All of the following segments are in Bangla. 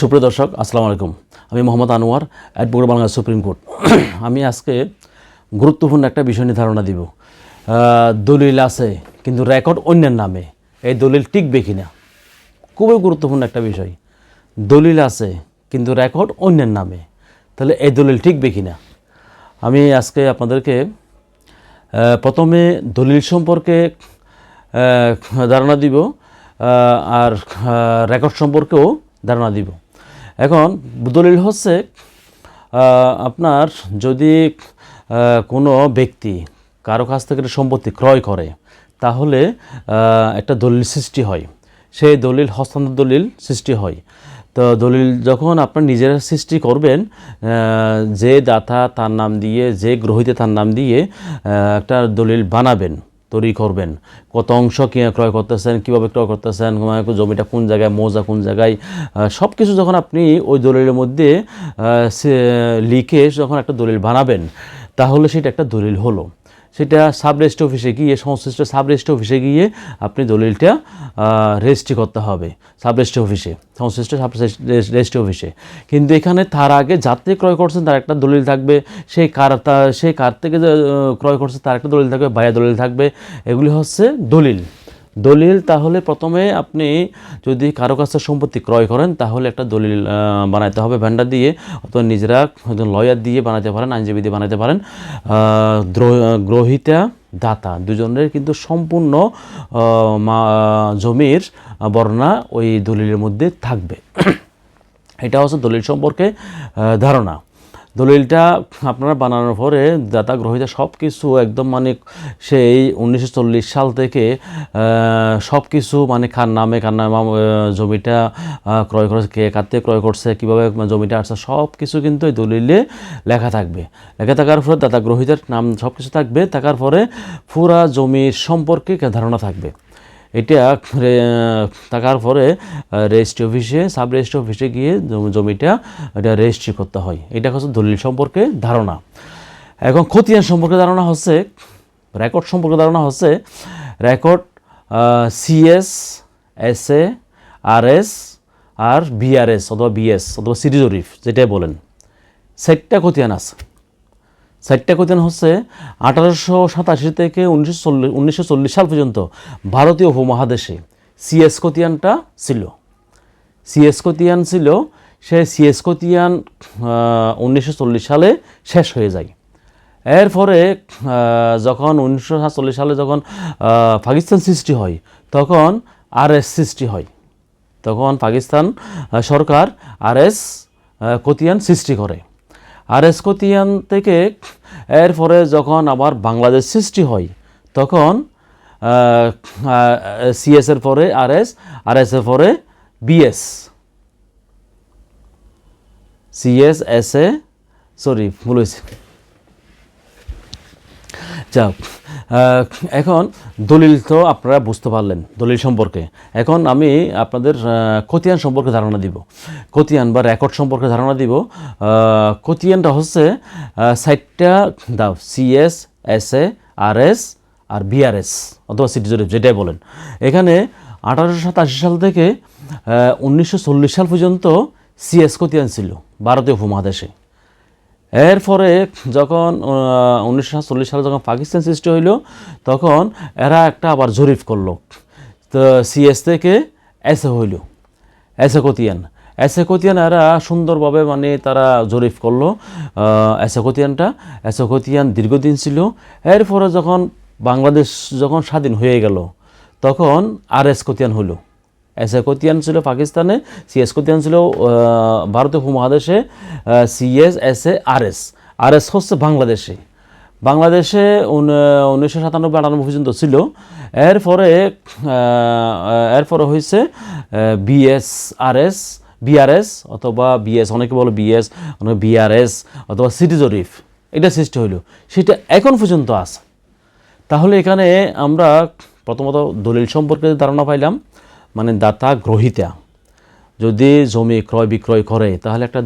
সুপ্রিয় দর্শক, আসসালামু আলাইকুম। আমি Mohammad Anwar advocate Bangladesh supreme court আমি আজকে গুরুত্বপূর্ণ একটা বিষয় নিয়ে ধারণা দিব। দলিল আছে, কিন্তু রেকর্ড অন্যের নামে। এই দলিল টিকবে কি না খুবই গুরুত্বপূর্ণ একটা বিষয়। দলিল আছে, কিন্তু রেকর্ড অন্যের নামে। তাহলে এই দলিল টিকবে কিনা? আমি আজকে আপনাদেরকে প্রথমে দলিল সম্পর্কে ধারণা দিব। আর রেকর্ড সম্পর্কেও ধারণা দিব। এখন দলিল হচ্ছে আপনার যদি কোনো ব্যক্তি কারও কাছ থেকে সম্পত্তি ক্রয় করে, তাহলে একটা দলিল সৃষ্টি হয়। সেই দলিল, হস্তান্তর দলিল সৃষ্টি হয়। তো দলিল যখন আপনার নিজেরা সৃষ্টি করবেন যে দাতা তার নাম দিয়ে, যে গ্রহিতা তার নাম দিয়ে একটা দলিল বানাবেন তৈরি করবেন। কত অংশ কী ক্রয় করতেছেন, কীভাবে ক্রয় করতেছেন মানে জমিটা কোন জায়গায়, মৌজা কোন জায়গায় সব কিছু যখন আপনি ওই দলিলের মধ্যে লিখে যখন একটা দলিল বানাবেন, তাহলে সেটা একটা দলিল হলো। সেটা সাব রেজিস্ট্রি অফিসে গিয়ে, সংশ্লিষ্ট সাব রেজিস্ট্রি অফিসে গিয়ে আপনি দলিলটা রেজিস্ট্রি করতে হবে সাব রেজিস্ট্রি অফিসে, সংশ্লিষ্ট রেজিস্ট্রি অফিসে। কিন্তু এখানে তার আগে যাত্রী ক্রয় করছেন তার একটা দলিল থাকবে সেই কার সেই কার থেকে ক্রয় করছে, তার একটা দলিল থাকবে, বায়া দলিল থাকবে। এগুলি হচ্ছে দলিল। দলিল, তাহলে প্রথমে আপনি যদি কারও কাছে সম্পত্তি ক্রয় করেন, তাহলে একটা দলিল বানাইতে হবে ভ্যান্ডার দিয়ে, অথবা নিজেরা লয়ার দিয়ে বানাতে পারেন আইনজীবী দিয়ে বানাতে পারেন গ্রহিতা, দাতা, দুজনের কিন্তু সম্পূর্ণ জমির বর্ণনা ওই দলিলের মধ্যে থাকবে। এটা হচ্ছে দলিল সম্পর্কে ধারণা। দলিলটা আপনারা বানানোর পরে দাতা, গ্রহিতা সব কিছু একদম মানে সেই উনিশশো চল্লিশ সাল থেকে সব কিছু মানে কার নামে কার নামে জমিটা ক্রয় করেছে, কে থেকে ক্রয় করছে, কীভাবে জমিটা আসছে সব কিছু কিন্তু এই দলিলে লেখা থাকবে। লেখা থাকার ফলে দাতা, গ্রহিতার নাম সব কিছু থাকবে, থাকার পরে পুরা জমির সম্পর্কে ধারণা থাকবে। এটা থাকার পরে রেজিস্ট্রি অফিসে সাব রেজিস্ট্রি অফিসে গিয়ে জমিটা, এটা রেজিস্ট্রি করতে হয়। এটা হচ্ছে দলিল সম্পর্কে ধারণা। এখন খতিয়ান সম্পর্কে ধারণা হচ্ছে রেকর্ড সম্পর্কে ধারণা হচ্ছে record C S S A R S R BRS অথবা বিএস অথবা সিটি জরিফ যেটাই বলেন। সেটটা খতিয়ান আছে। সাইটটা কোথায় হচ্ছে, আঠারোশো সাতাশি থেকে উনিশশো উনিশশো চল্লিশ সাল পর্যন্ত ভারতীয় উপমহাদেশে সিএস কোতিয়ানটা ছিল। সিএস কোতিয়ান ছিল, সে সিএস কোতিয়ান উনিশশো চল্লিশ সালে শেষ হয়ে যায়। এরপরে যখন উনিশশো সাতচল্লিশ সালে যখন পাকিস্তান সৃষ্টি হয়, তখন আরএস সৃষ্টি হয়। তখন পাকিস্তান সরকার আরএস কোতিয়ান সৃষ্টি করে। আরএস কোতিয়ান থেকে এরপরে যখন আবার বাংলাদেশ সৃষ্টি হয় তখন সিএস এর পরে আরএস আরএস এর পরে BS CS S A sorry ভুল হয়েছে। আহ, এখন দলিল তো আপনারা বুঝতে পারলেন, দলিল সম্পর্কে। এখন আমি আপনাদের খতিয়ান সম্পর্কে ধারণা দিব। খতিয়ান বা রেকর্ড সম্পর্কে ধারণা দিব। খতিয়ানটা হচ্ছে সাইটটা, দাও CS S A R S R BRS অথবা সিটি জরিপ যেটাই বলেন। এখানে আঠারোশো সাতাশি সাল থেকে উনিশশো চল্লিশ সাল পর্যন্ত সিএস খতিয়ান ছিল, ভারতীয় উপমহাদেশে এরপরে যখন উনিশশো সাতচল্লিশ সালে যখন পাকিস্তান সৃষ্টি হইল, তখন এরা একটা আবার জরিফ করল। তো সিএস থেকে এসে হইল, এসে কতিয়ান। এসে কতিয়ান এরা সুন্দরভাবে মানে তারা জরিফ করল এসে কতিয়ানটা। এসে কতিয়ান দীর্ঘদিন ছিল। এরপরে যখন বাংলাদেশ যখন স্বাধীন হয়ে গেল, তখন আর এস কতিয়ান হইল। এস এ কোতিয়ান ছিল পাকিস্তানে সিএস কোতিয়ান ছিল ভারতীয় উপমহাদেশে CS S A, R S. R S হচ্ছে বাংলাদেশে। বাংলাদেশে উনিশশো সাতানব্বই আটানব্বই পর্যন্ত ছিল। এরপরে এরপরে হয়েছে B S R S B R S অথবা বিএস অনেকে বলে বিএস অনেকে বিআরএস অথবা সিটি জরিফ। এটা সৃষ্টি হইল। সেটা এখন পর্যন্ত আছে। তাহলে এখানে আমরা প্রথমত দলিল সম্পর্কে ধারণা পাইলাম। মানে দাতা গ্রহিতা। যদি জমি ক্রয় বিক্রয় করে, তাহলে একটা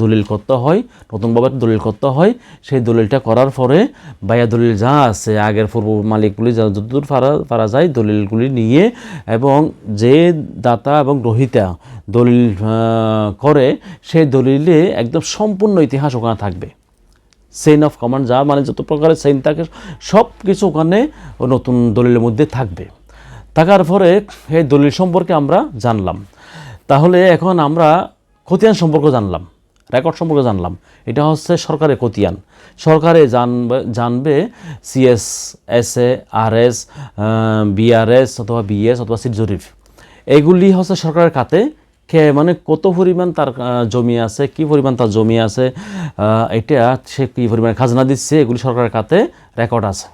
দলিল করতে হয় নতুনভাবে দলিল করতে হয়। সেই দলিলটা করার পরে বায়া দলিল যা আছে, আগের পূর্ব মালিকগুলি যা যতদূর পারা পারা যায়, দলিলগুলি নিয়ে এবং যে দাতা এবং গ্রহিতা দলিল করে, সেই দলিলে একদম সম্পূর্ণ ইতিহাস ওখানে থাকবে। চেইন অফ কমান্ড যা মানে যত প্রকারের চেইন থাকে সব কিছু ওখানে নতুন দলিলের মধ্যে থাকবে। থাকার পরে এই দলিল সম্পর্কে আমরা জানলাম। তাহলে এখন আমরা খতিয়ান সম্পর্কে জানলাম রেকর্ড সম্পর্কে জানলাম। এটা হচ্ছে সরকারের খতিয়ান। সরকারে জানবে জানবে C S S A R S B R S অথবা বিএস অথবা সিট জরিফ এগুলি হচ্ছে সরকারের খাতে কে মানে কত পরিমাণ তার জমি আছে, কি পরিমাণ তার জমি আছে এটা সে কী পরিমাণ খাজনা দিচ্ছে, এগুলি সরকারের খাতে রেকর্ড আছে।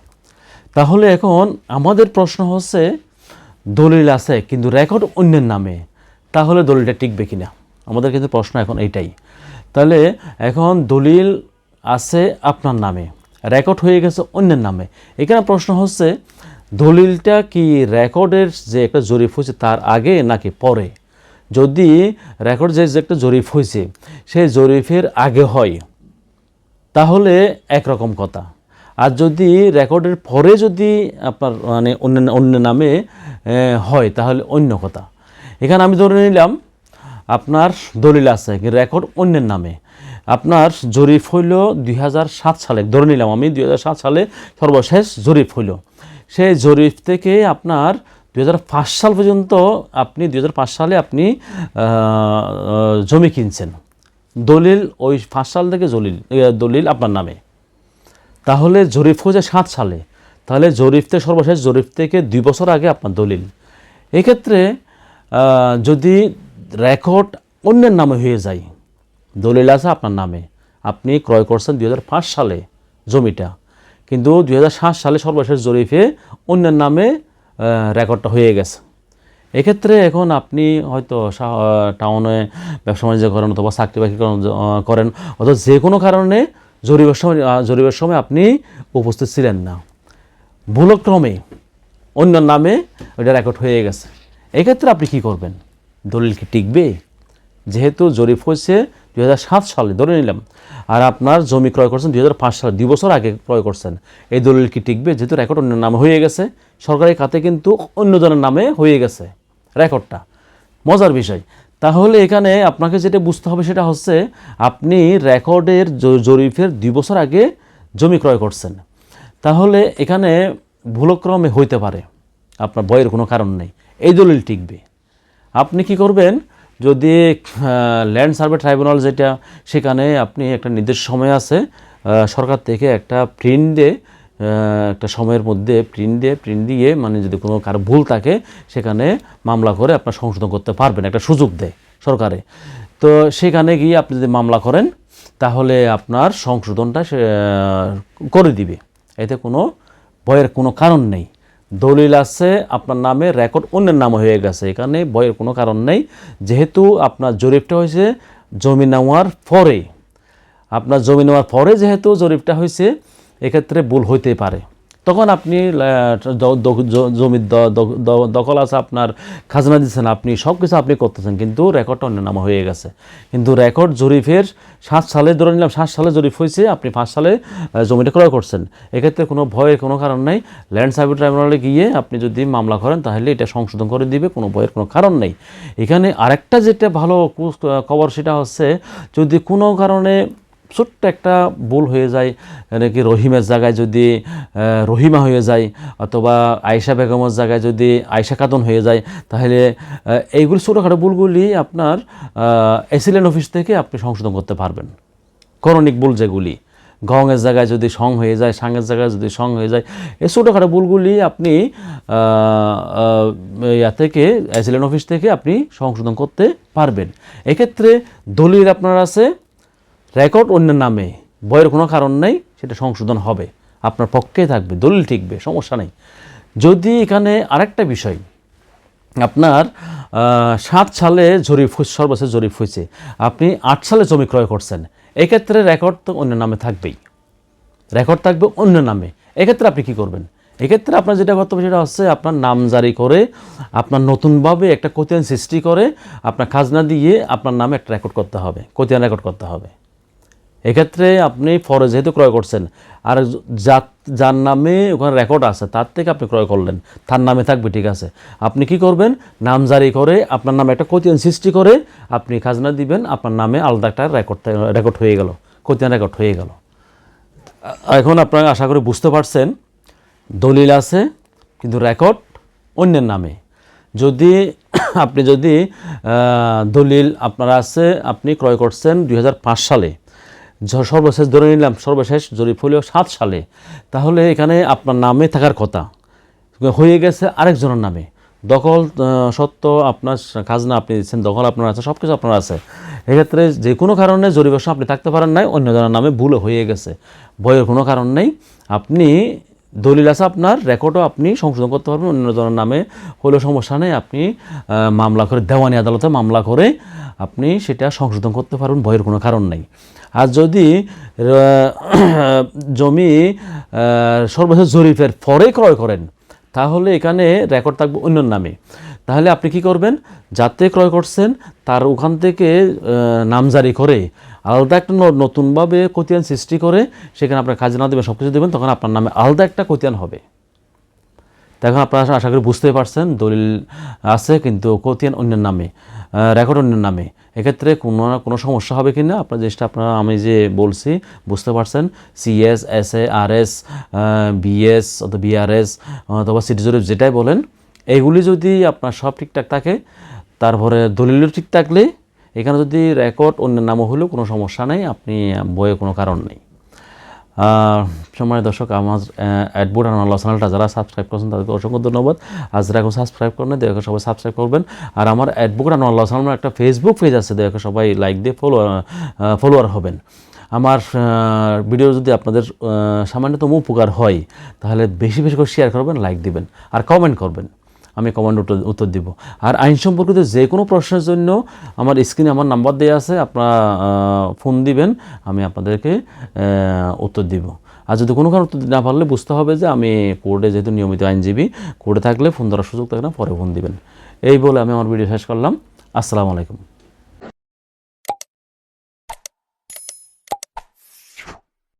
তাহলে এখন আমাদের প্রশ্ন হচ্ছে দলিল আছে, কিন্তু রেকর্ড অন্যের নামে, তাহলে দলিলটা টিকবে কিনা? আমাদের কিন্তু প্রশ্ন এখন এইটাই। তাহলে এখন দলিল আছে আপনার নামে রেকর্ড হয়ে গেছে অন্যের নামে। এখানে প্রশ্ন হচ্ছে, দলিলটা কি রেকর্ডের যে একটা জরিপ হয়েছে তার আগে নাকি পরে? যদি রেকর্ড যে একটা জরিপ হয়েছে, সেই জরিফের আগে হয়, তাহলে একরকম কথা। আর যদি রেকর্ডের পরে যদি আপনার মানে অন্য অন্য নামে হয়, তাহলে অন্য কথা। এখানে আমি ধরে নিলাম, আপনার দলিল আছে রেকর্ড অন্যের নামে। আপনার জরিপ হইল দুই হাজার সাত সালে, ধরে নিলাম আমি দু হাজার সাত সালে সর্বশেষ জরিপ হইল। সেই জরিপ থেকে আপনার দু হাজার পাঁচ সাল পর্যন্ত আপনি দু হাজার পাঁচ সালে আপনি জমি কিনছেন। দলিল ওই পাঁচ সাল থেকে জলিল দলিল আপনার নামে। তাহলে জরিপ হয়েছে সাত সালে। তাহলে জরিফতে সর্বশেষ জরিফ থেকে দুই বছর আগে আপনার দলিল। এক্ষেত্রে যদি রেকর্ড অন্যের নামে হয়ে যায় দলিল আছে আপনার নামে আপনি ক্রয় করছেন দুই হাজার পাঁচ সালে জমিটা। কিন্তু দু হাজার সাত সালে সর্বশেষ জরিফে অন্যের নামে রেকর্ডটা হয়ে গেছে। এক্ষেত্রে এখন আপনি হয়তো টাউনে ব্যবসা বাণিজ্য করেন অথবা চাকরি বাকরি করেন অথবা যে কোনো কারণে জরিপের সময় আহ, জরিপের সময় আপনি উপস্থিত ছিলেন না। ভুলক্রমে অন্য নামে ওইটা রেকর্ড হয়ে গেছে। এক্ষেত্রে আপনি কি করবেন? দলিল কি টিকবে? যেহেতু জরিপ হয়েছে দু হাজার সাত সালে, ধরে নিলাম। আর আপনার জমি ক্রয় করছেন দু হাজার পাঁচ সালে, দুই বছর আগে ক্রয় করছেন। এই দলিল কি টিকবে? যেহেতু রেকর্ড অন্য নামে হয়ে গেছে, সরকারি খাতে কিন্তু অন্যজনের নামে হয়ে গেছে রেকর্ডটা মজার বিষয়। তাহলে এখানে আপনাকে যেটা বুঝতে হবে সেটা হচ্ছে, আপনি রেকর্ডের জ- জরিপের দুই বছর আগে জমি ক্রয় করছেন। তাহলে এখানে ভুলক্রমে হইতে পারে। আপনার বইয়ের কোনো কারণ নেই। এই দলিল টিকবে। আপনি কি করবেন? যদি ল্যান্ড সার্ভে ট্রাইব্যুনাল যেটা, সেখানে আপনি একটা নির্দিষ্ট সময় আছে সরকার থেকে একটা প্রিন্ট দিয়ে একটা সময়ের মধ্যে প্রিন্ট দিয়ে প্রিন্ট দিয়ে মানে যদি কোনো কারও ভুল থাকে, সেখানে মামলা করে আপনার সংশোধন করতে পারবেন, একটা সুযোগ দেয় সরকারে। তো সেখানে গিয়ে আপনি যদি মামলা করেন, তাহলে আপনার সংশোধনটা করে দিবে। এতে কোনো ভয়ের কোনো কারণ নেই। দলিল আছে, আপনার নামে রেকর্ড অন্যের নামে হয়ে গেছে। এখানে ভয়ের কোনো কারণ নেই। যেহেতু আপনার জরিপটা হয়েছে জমি নেওয়ার পরে। আপনার জমি নেওয়ার পরে যেহেতু জরিপটা হয়েছে, এক্ষেত্রে ভুল হইতে পারে। তখন আপনি জমির দখল আছে আপনার, খাজনা দিচ্ছেন আপনি সব কিছু আপনি করতেছেন, কিন্তু রেকর্ডটা অন্য নামে হয়ে গেছে। কিন্তু রেকর্ড জরিফের সাত সালে, ধরে নিলাম সাত সালে জরিফ হয়েছে, আপনি পাঁচ সালে জমিটা ক্রয় করছেন। এক্ষেত্রে কোনো ভয়ের কোনো কারণ নেই। ল্যান্ড সার্ভে ট্রাইব্যুনালে গিয়ে আপনি যদি মামলা করেন, তাহলে এটা সংশোধন করে দিবে, কোনো ভয়ের কোনো কারণ নেই। এখানে আরেকটা যেটা ভালো খবর সেটা হচ্ছে, যদি কোনো কারণে ছোট্ট একটা ভুল হয়ে যায় নাকি রহিমের জায়গায় যদি রহিমা হয়ে যায় অথবা আয়সা বেগমের জায়গায় যদি আয়সা খাতুন হয়ে যায়, তাহলে এইগুলি ছোটোখাটো ভুলগুলি আপনার অ্যাসিলেন্ট অফিস থেকে আপনি সংশোধন করতে পারবেন। করণিক ভুল যেগুলি, গঙের জায়গায় যদি সং হয়ে যায় সাংয়ের জায়গায় যদি সং হয়ে যায়, এই ছোটোখাটো ভুলগুলি আপনি ইয়া থেকে অ্যাসিলেন্ট অফিস থেকে আপনি সংশোধন করতে পারবেন। এক্ষেত্রে দলিল আপনার আছে রেকর্ড অন্যের নামে, বইয়ের কোনো কারণ নেই, সেটা সংশোধন হবে। আপনার পক্ষে থাকবে, দলিল টিকবে সমস্যা নেই। যদি এখানে আরেকটা বিষয়, আপনার সাত সালে জরিপ সর্বশেষ জরিপ হয়েছে আপনি আট সালে জমি ক্রয় করছেন, এক্ষেত্রে রেকর্ড তো অন্য নামে থাকবেই। রেকর্ড থাকবে অন্য নামে। এক্ষেত্রে আপনি কি করবেন? এক্ষেত্রে আপনার যেটা করতে হবে সেটা হচ্ছে আপনার নাম জারি করে, আপনার নতুনভাবে একটা কোতিয়ান সৃষ্টি করে, আপনার খাজনা দিয়ে আপনার নামে একটা রেকর্ড করতে হবে কোতিয়ান রেকর্ড করতে হবে। এক্ষেত্রে আপনি ফরে যেহেতু ক্রয় করছেন, আর যার যার নামে ওখানে রেকর্ড আছে, তার থেকে আপনি ক্রয় করলেন, তার নামে থাকবে, ঠিক আছে। আপনি কি করবেন? নাম জারি করে আপনার নামে একটা কোতিয়ান সৃষ্টি করে আপনি খাজনা দিবেন, আপনার নামে আলাদা একটা রেকর্ড রেকর্ড হয়ে গেল কোতিয়ান রেকর্ড হয়ে গেল। এখন আপনারা আশা করি বুঝতে পারছেন, দলিল আছে, কিন্তু রেকর্ড অন্যের নামে। যদি আপনি যদি দলিল আপনার আছে, আপনি ক্রয় করছেন দু হাজার পাঁচ সালে সর্বশেষ ধরে নিলাম, সর্বশেষ জরিপ হলেও সাত সালে। তাহলে এখানে আপনার নামে থাকার কথা। হয়ে গেছে আরেকজনের নামে। দখল সত্য আপনার খাজনা আপনি দিচ্ছেন, দখল আপনার আছে সব কিছু আপনার আছে। এক্ষেত্রে যে কোনো কারণে জরিপ আপনি থাকতে পারেন নাই অন্যজনের নামে ভুল হয়ে গেছে। ভয়ের কোনো কারণ নেই। আপনি দলিল আছে আপনার, রেকর্ডও আপনি সংশোধন করতে পারবেন অন্যজনের নামে হলেও সমস্যা নেই। আপনি মামলা করে, দেওয়ানি আদালতে মামলা করে আপনি সেটা সংশোধন করতে পারবেন, ভয়ের কোনো কারণ নেই। আর যদি জমি সর্বশেষ জরিপের পরে ক্রয় করেন, তাহলে এখানে রেকর্ড থাকবে অন্যর নামে। তাহলে আপনি কি করবেন? যাতে ক্রয় করছেন, তার ওখান থেকে নামজারি করে আলাদা একটা নতুনভাবে কোতিয়ান সৃষ্টি করে সেখানে আপনার খাজনা দেবেন সব কিছু দেবেন, তখন আপনার নামে আলাদা একটা কোতিয়ান হবে। তো এখন আপনারা আশা করি বুঝতে পারছেন, দলিল আছে কিন্তু কোতিয়ান অন্যের নামে রেকর্ড অন্যের নামে। এক্ষেত্রে কোনো না কোনো সমস্যা হবে কি না আপনার জিনিসটা আপনারা, আমি যে বলছি, বুঝতে পারছেন? C S S A R S B S অথবা বিআরএস অথবা সিটি জরিপ যেটাই বলেন এইগুলি যদি আপনার সব ঠিকঠাক থাকে, তারপরে দলিলও ঠিক থাকলে এখানে যদি রেকর্ড অন্যের নামও হলেও কোনো সমস্যা নেই, আপনি বইয়ে কোনো কারণ নেই। সময় দর্শক, আমার অ্যাডবোর্ড আর আল্লাহ চ্যানেলটা যারা সাবস্ক্রাইব করছেন, তাদেরকে অসংখ্য ধন্যবাদ। আজ যারা এখন সাবস্ক্রাইব করেন দেখে সবাই সাবস্ক্রাইব করবেন। আর আমার অ্যাডভোকেট আর আল্লাহ চ্যানেল একটা ফেসবুক পেজ আছে দেখে সবাই লাইক দিয়ে ফলো ফলোয়ার হবেন। আমার ভিডিও যদি আপনাদের সামান্যতম উপকার হয়, তাহলে বেশি বেশি করে শেয়ার করবেন লাইক দিবেন, আর কমেন্ট করবেন। আমি কমান্ড উত্তর দিব। আর আইন সম্পর্কিত যে কোনো প্রশ্নের জন্য আমার স্ক্রিনে আমার নাম্বার দেওয়া আছে, আপনারা ফোন দিবেন, আমি আপনাদেরকে উত্তর দিব। আর যদি কোনো কারণ উত্তর না পারলে বুঝতে হবে যে আমি কোর্টে যেহেতু নিয়মিত আইনজীবী কোর্টে থাকলে ফোন ধরার সুযোগ থাকে না, পরে ফোন দিবেন। এই বলে আমি আমার ভিডিও শেষ করলাম। আসসালামু আলাইকুম।